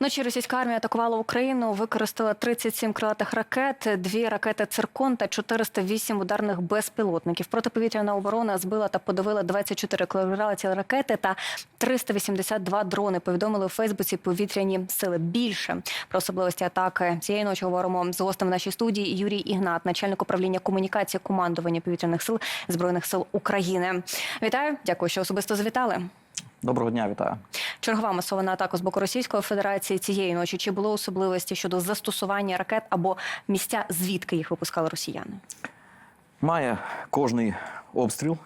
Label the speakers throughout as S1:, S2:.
S1: Вночі російська армія атакувала Україну, використала 37 крилатих ракет, дві ракети «Циркон» та 408 ударних безпілотників. Протиповітряна оборона збила та подавила 24 крилаті ракети та 382 дрони. Повідомили у Фейсбуці повітряні сили. Більше про особливості атаки цієї ночі говоримо з гостем в нашій студії Юрій Ігнат, начальник управління комунікації командування повітряних сил збройних сил України. Вітаю, дякую, що особисто завітали.
S2: Доброго дня, вітаю.
S1: Чергова масована атака з боку Російської Федерації цієї ночі. Чи було особливості щодо застосування ракет або місця, звідки їх випускали росіяни?
S2: Має кожний обстріл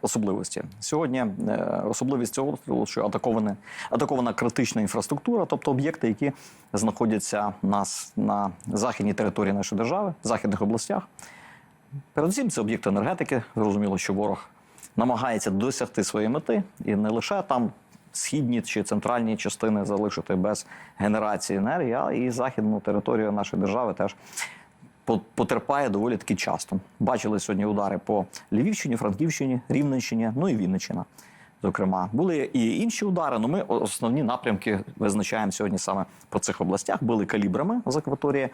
S2: особливості. Сьогодні е, особливість цього обстрілу, що атакована, атакована критична інфраструктура, тобто об'єкти, які знаходяться нас на західній території нашої держави, в західних областях. Передусім, це об'єкти енергетики. Зрозуміло, що ворог намагається досягти своєї мети і не лише там східні чи центральні частини залишити без генерації енергії, а і західну територію нашої держави теж потерпає доволі таки часто. Бачили сьогодні удари по Львівщині, Франківщині, Рівненщині, ну і Вінниччина. Зокрема, були і інші удари. але ми основні напрямки визначаємо сьогодні саме по цих областях. Були калібрами з акваторії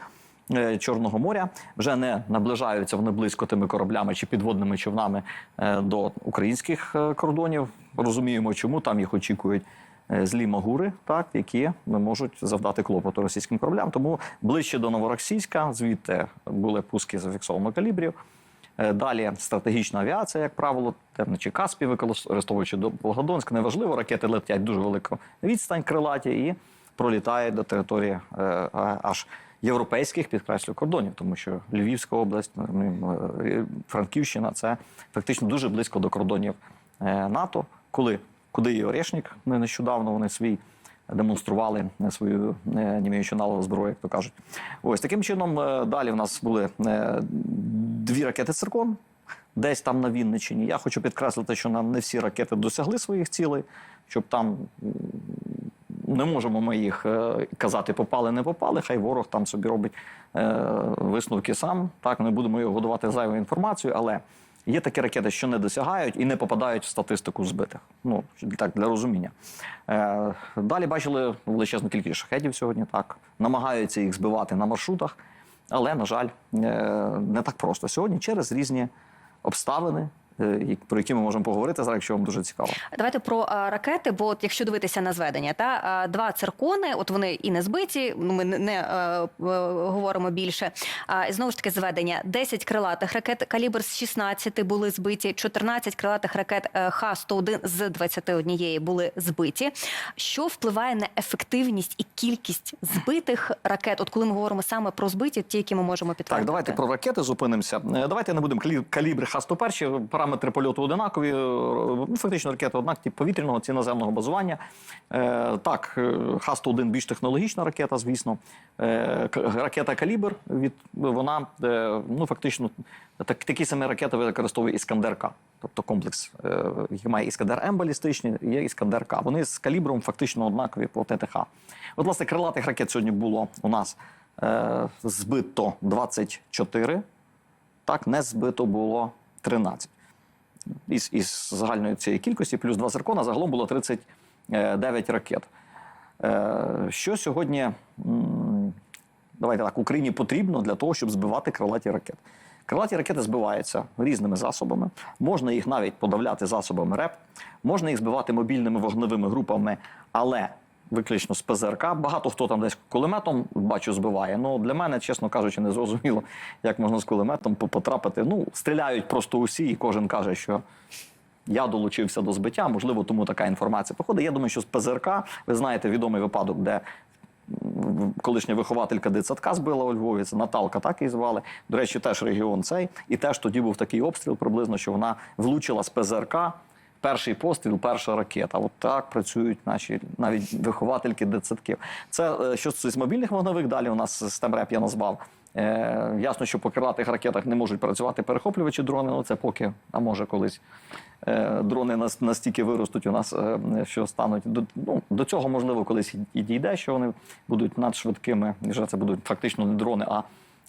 S2: Чорного моря. Вже не наближаються вони близько тими кораблями чи підводними човнами е, до українських е, кордонів. Розуміємо, чому там їх очікують е, злі магури, так які можуть завдати клопоту російським кораблям. Тому ближче до Новоросійська, звідти були пуски зафіксовано калібрів. Е, Далі стратегічна авіація, як правило, темне чи Каспі, використовуючи до Волгодонська. Неважливо, ракети летять дуже велику відстань крилаті і пролітають до території е, аж європейських підкреслю кордонів, тому що Львівська область, ну, е, Франківщина це фактично дуже близько до кордонів е, НАТО. Коли куди і Орешник не нещодавно вони свій демонстрували е, свою німеючу налову зброю, як то кажуть. Ось таким чином далі в нас були дві ракети «Циркон», десь там на Вінниччині. Я хочу підкреслити, що нам не всі ракети досягли своїх цілей, щоб там не можемо ми їх е, казати, попали, не попали. Хай ворог там собі робить е, висновки сам. Так, не будемо його годувати зайвою інформацією, але є такі ракети, що не досягають і не попадають в статистику збитих. Ну так для розуміння. Е, далі бачили величезну кількість шахетів сьогодні. Так намагаються їх збивати на маршрутах, але на жаль, не так просто сьогодні через різні обставини. Е, Про які ми можемо поговорити зараз, якщо вам дуже цікаво.
S1: Давайте про а, ракети. Бо от, якщо дивитися на зведення, та а, два циркони, от вони і не збиті. Ну ми не, е, е, говоримо більше. А і знову ж таки зведення: 10 крилатих ракет, калібр з 16 були збиті, 14 крилатих ракет е, Х-101 з 21 були збиті. Що впливає на ефективність і кількість збитих ракет? От коли ми говоримо саме про збиті, ті, які ми можемо підтвердити.
S2: Так, давайте про ракети зупинимося. Е, Давайте не будемо калі- калібри Х-101, параметри польоту одинакові. е, Ну, фактично ракети однак, ті повітряного, ці наземного базування. Е, так, е, Х-101 більш технологічна ракета, звісно. Ракета Калібр від вона ну фактично так, такі самі ракети використовує Іскандер-К. Тобто комплекс, який має Іскандер М балістичний, є Іскандер К. Вони з калібром фактично однакові по ТТХ. От, власне, крилатих ракет сьогодні було у нас збито 24, так, не збито було 13. Із, із загальної цієї кількості, плюс два зеркона, загалом було 39 ракет. Е, що сьогодні, давайте так, Україні потрібно для того, щоб збивати крилаті ракети? Крилаті ракети збиваються різними засобами. Можна їх навіть подавляти засобами РЕП, можна їх збивати мобільними вогневими групами, але виключно з ПЗРК. Багато хто там десь кулеметом бачу збиває. Ну для мене, чесно кажучи, не зрозуміло, як можна з кулеметом потрапити. Ну, стріляють просто усі, і кожен каже, що я долучився до збиття. Можливо, тому така інформація походить. Я думаю, що з ПЗРК, ви знаєте, відомий випадок, де колишня вихователька дитсадка збила у Львові, це Наталка, так її звали. До речі, теж регіон цей. І теж тоді був такий обстріл, приблизно, що вона влучила з ПЗРК. Перший постріл, перша ракета. От так працюють наші навіть виховательки дитсадків. Це е, що стосується мобільних вогневих, далі у нас систем РЕП я назвав. Е, ясно, що по крилатих ракетах не можуть працювати перехоплювачі дрони. Ну це поки, а може колись е, дрони настільки виростуть у нас, е, що стануть до, ну, до цього можливо колись і- дійде, що вони будуть надшвидкими. Вже це будуть фактично не дрони, а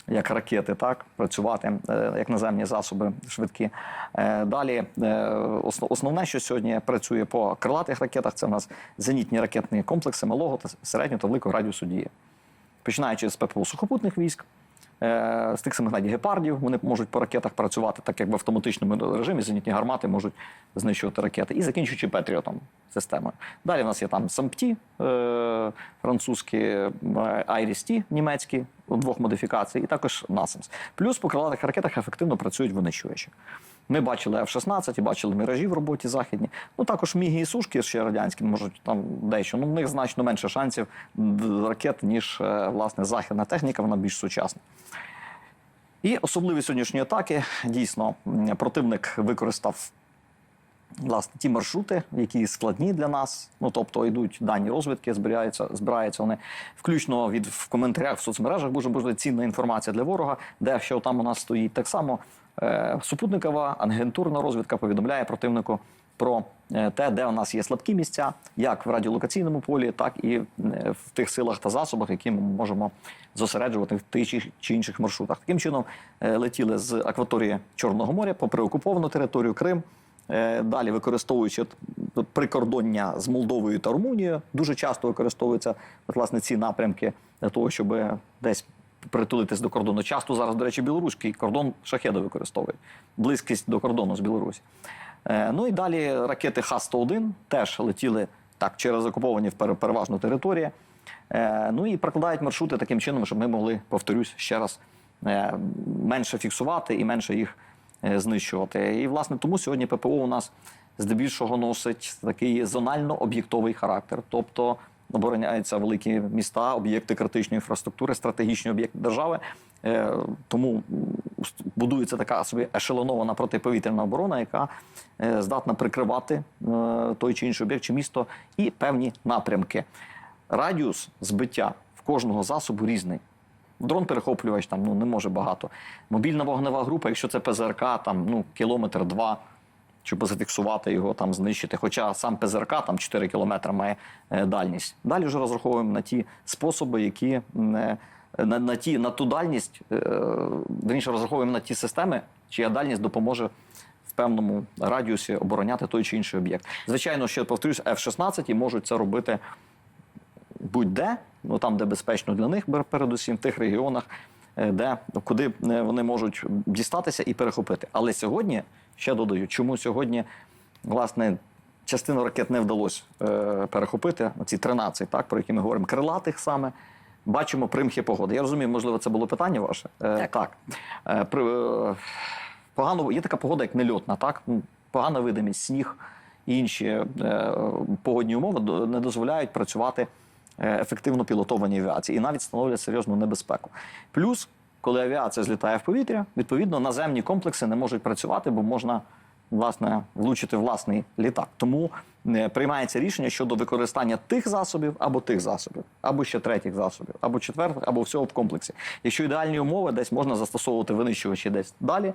S2: як ракети, так працювати е, як наземні засоби швидкі. Е, Далі е, основне, що сьогодні працює по крилатих ракетах, це в нас зенітні ракетні комплекси малого та середнього та великого радіусу дії. Починаючи з ППУ сухопутних військ, з тих самих навіть гепардів, вони можуть по ракетах працювати, так як в автоматичному режимі зенітні гармати можуть знищувати ракети, і закінчуючи Петріотом системою. Далі в нас є там САМПТі, е, французькі, Айріс-Ті, німецькі, у двох модифікацій, і також NASAMS. Плюс по крилатих ракетах ефективно працюють винищувачі. Ми бачили F-16 і бачили міражі в роботі західні. Ну також міги і сушки ще радянські можуть там дещо. Ну в них значно менше шансів ракет, ніж е, власне західна техніка, вона більш сучасна. І особливість сьогоднішньої атаки дійсно противник використав власне ті маршрути, які складні для нас. Ну тобто йдуть дані розвідки, збираються, збираються вони включно від в коментарях в соцмережах. Дуже буде цінна інформація для ворога, де що там у нас стоїть. Так само е, супутникова агентурна розвідка повідомляє противнику. Про е, те, де у нас є слабкі місця, як в радіолокаційному полі, так і е, в тих силах та засобах, які ми можемо зосереджувати в тих чи- інших маршрутах. Таким чином е, летіли з акваторії Чорного моря попри окуповану територію Крим. Е, Далі використовуючи прикордоння з Молдовою та Румунією, дуже часто використовуються власне ці напрямки для того, щоб десь притулитись до кордону. Часто зараз, до речі, білоруський кордон шахеда використовує близькість до кордону з Білорусі. Е, Ну і далі ракети Х-101 теж летіли так через окуповані пере- переважно території. Е, Ну і прокладають маршрути таким чином, щоб ми могли, повторюсь ще раз, менше фіксувати і менше їх знищувати. І власне тому сьогодні ППО у нас здебільшого носить такий зонально-об'єктовий характер, тобто обороняються великі міста, об'єкти критичної інфраструктури, стратегічні об'єкти держави. Е, Тому будується така собі ешелонована протиповітряна оборона, яка е, здатна прикривати е, той чи інший об'єкт чи місто і певні напрямки. Радіус збиття в кожного засобу різний. Дрон-перехоплювач там ну не може багато. Мобільна вогнева група, якщо це ПЗРК, там ну кілометр два, щоб зафіксувати його, там знищити. Хоча сам ПЗРК там 4 кілометри має е, дальність. Далі вже розраховуємо на ті способи, які м, е, на, на ті на ту дальність, е, верніше розраховуємо на ті системи, чия дальність допоможе певному радіусі обороняти той чи інший об'єкт. Звичайно, ще повторюсь, F-16 і можуть це робити будь-де, ну там, де безпечно для них, передусім в тих регіонах, е, де куди е, вони можуть дістатися і перехопити. Але сьогодні ще додаю, чому сьогодні власне частину ракет не вдалося е, перехопити, ці 13, так про які ми говоримо, крилатих саме. Бачимо примхи погоди. Я розумію, можливо, це було питання ваше.
S1: Так.
S2: так. При, погано є така погода, як нельотна, так Ну, погана видимість, сніг і інші погодні умови не дозволяють працювати ефективно пілотованій авіації і навіть становлять серйозну небезпеку. Плюс, коли авіація злітає в повітря, відповідно наземні комплекси не можуть працювати, бо можна власне влучити власний літак. Тому е, приймається рішення щодо використання тих засобів або тих засобів, або ще третіх засобів, або четвертих, або всього в комплексі. Якщо ідеальні умови, десь можна застосовувати винищувачі десь далі.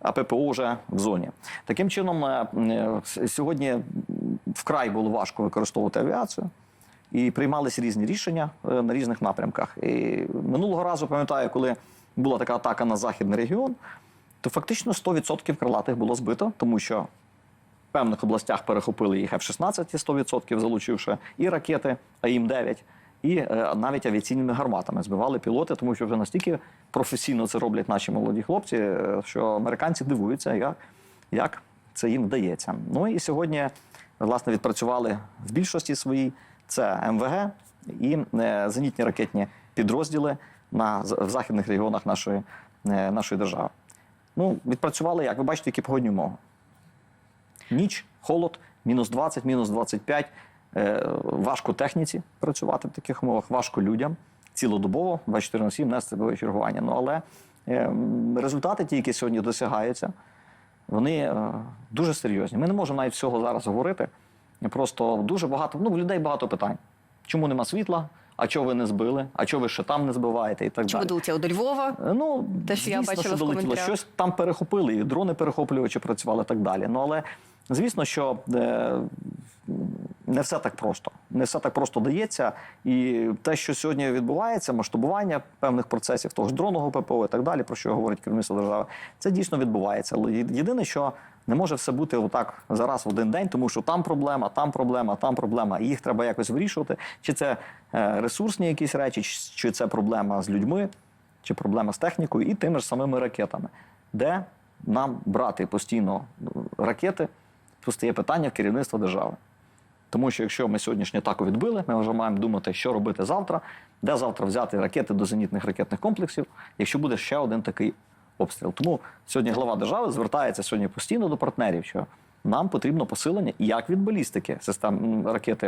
S2: А ППО вже в зоні. Таким чином, е, е, сьогодні вкрай було важко використовувати авіацію, і приймалися різні рішення е, на різних напрямках. І минулого разу пам'ятаю, коли була така атака на західний регіон, то фактично 100% крилатих було збито, тому що в певних областях перехопили їх F-16 і 100%, залучивши і ракети АІМ-9, і е, навіть авіаційними гарматами збивали пілоти, тому що вже настільки професійно це роблять наші молоді хлопці, е, що американці дивуються, як, як це їм вдається. Ну і сьогодні, власне, відпрацювали в більшості своїй це МВГ і е, зенітні ракетні підрозділи на, в західних регіонах нашої, е, нашої держави. Ну, відпрацювали як? Ви бачите, які погодні умови. Ніч, холод, мінус 20, мінус 25. Е, важко техніці працювати в таких умовах, важко людям цілодобово, 24 на 7 нести бойове чергування. Ну, але результати, ті, які сьогодні досягаються, вони дуже серйозні. Ми не можемо навіть всього зараз говорити. Просто дуже багато, ну, в людей багато питань. Чому нема світла? А чого ви не збили? А чого ви ще там не збиваєте? І так
S1: ви
S2: далі.
S1: долетіло до Львова?
S2: Е, Ну,
S1: Те, що я
S2: звісно,
S1: бачила що
S2: долетіло.
S1: коментарях.
S2: Щось там перехопили, і дрони перехоплювачі працювали і так далі. Ну, але звісно, що е, не все так просто. Не все так просто дається. І те, що сьогодні відбувається, масштабування певних процесів, того ж дронного ППО і так далі, про що говорить керівництво держави, це дійсно відбувається. Єдине, що не може все бути отак зараз в один день, тому що там проблема, там проблема, там проблема. І їх треба якось вирішувати. Чи це е, ресурсні якісь речі, чи- це проблема з людьми, чи проблема з технікою і тими ж самими ракетами, де нам брати постійно ну, ракети, постає питання в керівництва держави. Тому що якщо ми сьогоднішню атаку відбили, ми вже маємо думати, що робити завтра, де завтра взяти ракети до зенітних ракетних комплексів, якщо буде ще один такий обстріл. Тому сьогодні глава держави звертається сьогодні постійно до партнерів, що нам потрібно посилення як від балістики систем ракети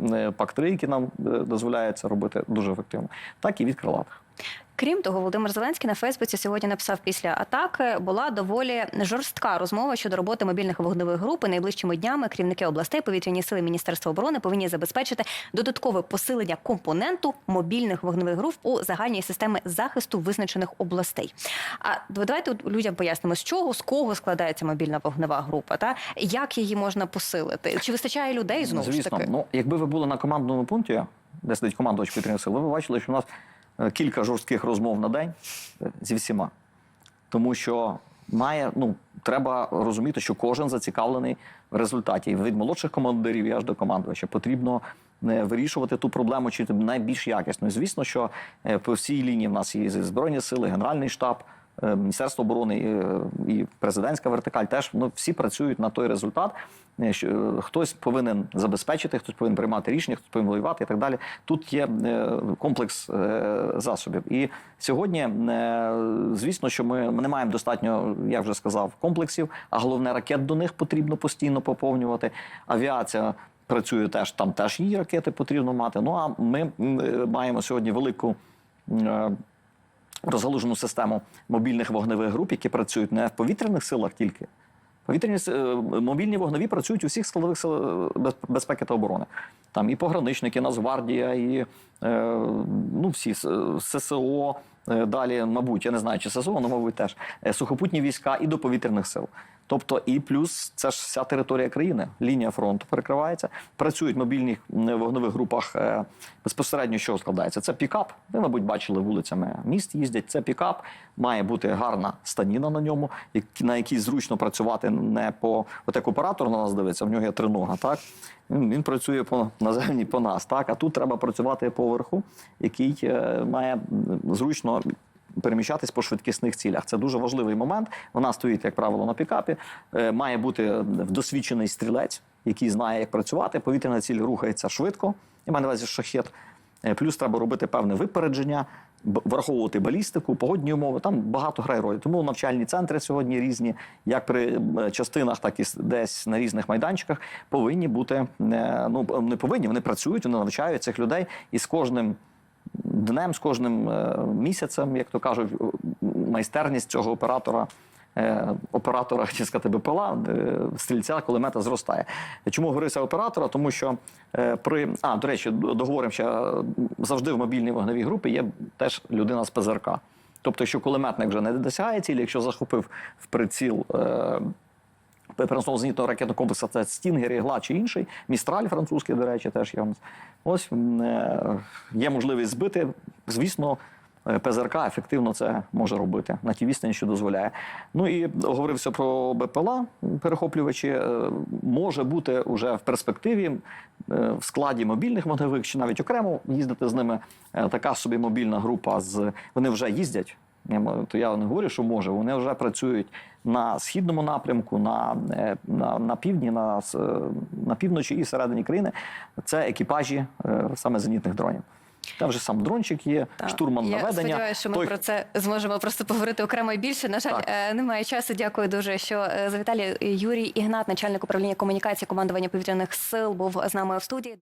S2: е, ПАК-3, які нам е, дозволяють це робити дуже ефективно, так і від крилатих.
S1: Крім того, Володимир Зеленський на Фейсбуці сьогодні написав після атаки була доволі жорстка розмова щодо роботи мобільних вогневих груп. І найближчими днями керівники областей, повітряні сили Міністерства оборони повинні забезпечити додаткове посилення компоненту мобільних вогневих груп у загальній системі захисту визначених областей. А давайте людям пояснимо, з чого з кого складається мобільна вогнева група, та як її можна посилити? Чи вистачає людей знову
S2: Звісно,
S1: ж таки?
S2: ну якби ви були на командному пункті, де сидить командувач повітряних сил, ви бачили, що у нас кілька жорстких розмов на день е, зі всіма. Тому що має, ну, треба розуміти, що кожен зацікавлений в результаті. Від молодших командирів і аж до командувача потрібно е, вирішувати ту проблему чи найбільш якісно. Звісно, що е, по всій лінії в нас є Збройні сили, Генеральний штаб. Е, Міністерство оборони і, е, президентська вертикаль теж ну, всі працюють на той результат. е, Що хтось повинен забезпечити, хтось повинен приймати рішення, хтось повинен воювати і так далі. Тут є комплекс засобів. І сьогодні, звісно, що ми, не маємо достатньо, я вже сказав, комплексів, а головне ракет до них потрібно постійно поповнювати. Авіація. Працює теж там, теж її ракети потрібно мати. Ну а ми маємо сьогодні велику розгалужену систему мобільних вогневих груп, які працюють не в повітряних силах тільки. Повітряні е, мобільні вогневі працюють у всіх складових сил е, без- безпеки та оборони. Там і пограничники, Нацгвардія, і е, ну, всі е, ССО. Е, Далі, мабуть, я не знаю, чи ССО, але, мабуть, теж е, сухопутні війська і до повітряних сил. Тобто, і плюс це ж вся територія країни, лінія фронту перекривається. Працюють в мобільних вогневих групах е, безпосередньо, що складається. Це пікап. Ви, мабуть, бачили вулицями міст їздять. Це пікап. Має бути гарна станіна на ньому, на якій зручно працювати не по от як оператор на нас дивиться. В нього є тринога. Так він, працює по наземні по нас. Так, а тут треба працювати поверху, який е, має зручно переміщатись по швидкісних цілях. Це дуже важливий момент. Вона стоїть, як правило, на пікапі. Е, Має бути досвідчений стрілець, який знає, як працювати. Повітряна ціль рухається швидко. Маю на увазі шахет. Е, Плюс треба робити певне випередження, враховувати балістику, погодні умови. Там багато грає ролі. Тому навчальні центри сьогодні різні, як при частинах, так і десь на різних майданчиках, повинні бути е, ну не повинні. Вони працюють, вони навчають цих людей, і з кожним днем, з кожним е, місяцем, як то кажуть, майстерність цього оператора. Е, Оператора, чи сказати, БПЛА, е, стрільця кулемета зростає. Чому говорився оператора? Тому що е, при а до речі, договоримо ще завжди в мобільній вогневій групі є теж людина з ПЗРК. Тобто, якщо кулеметник вже не досягає цілі, якщо захопив в приціл переносного зенітного ракетного комплексу, це Стінгер, Ігла чи інший, Містраль французький, до речі, теж є. Ось є можливість збити. Звісно, ПЗРК ефективно це може робити на тій відстані, що дозволяє. Ну і говорився про БПЛА, перехоплювачі. Е, Може бути вже в перспективі е, в складі мобільних вогневих чи навіть окремо їздити з ними. е, Така собі мобільна група з вони вже їздять. То я не говорю, що може. Вони вже працюють на східному напрямку, на, е, на, на півдні, на, е, на півночі і всередині країни. Це екіпажі е, саме зенітних дронів. Там вже сам дрончик є,
S1: Так.
S2: штурман
S1: Я
S2: наведення.
S1: сподіваюся, що ми
S2: Той,
S1: про це зможемо просто поговорити окремо і більше. На жаль,
S2: Так.
S1: е, немає часу. Дякую дуже, що е, завітали Юрій Ігнат, начальник управління комунікації командування повітряних сил, був з нами в студії.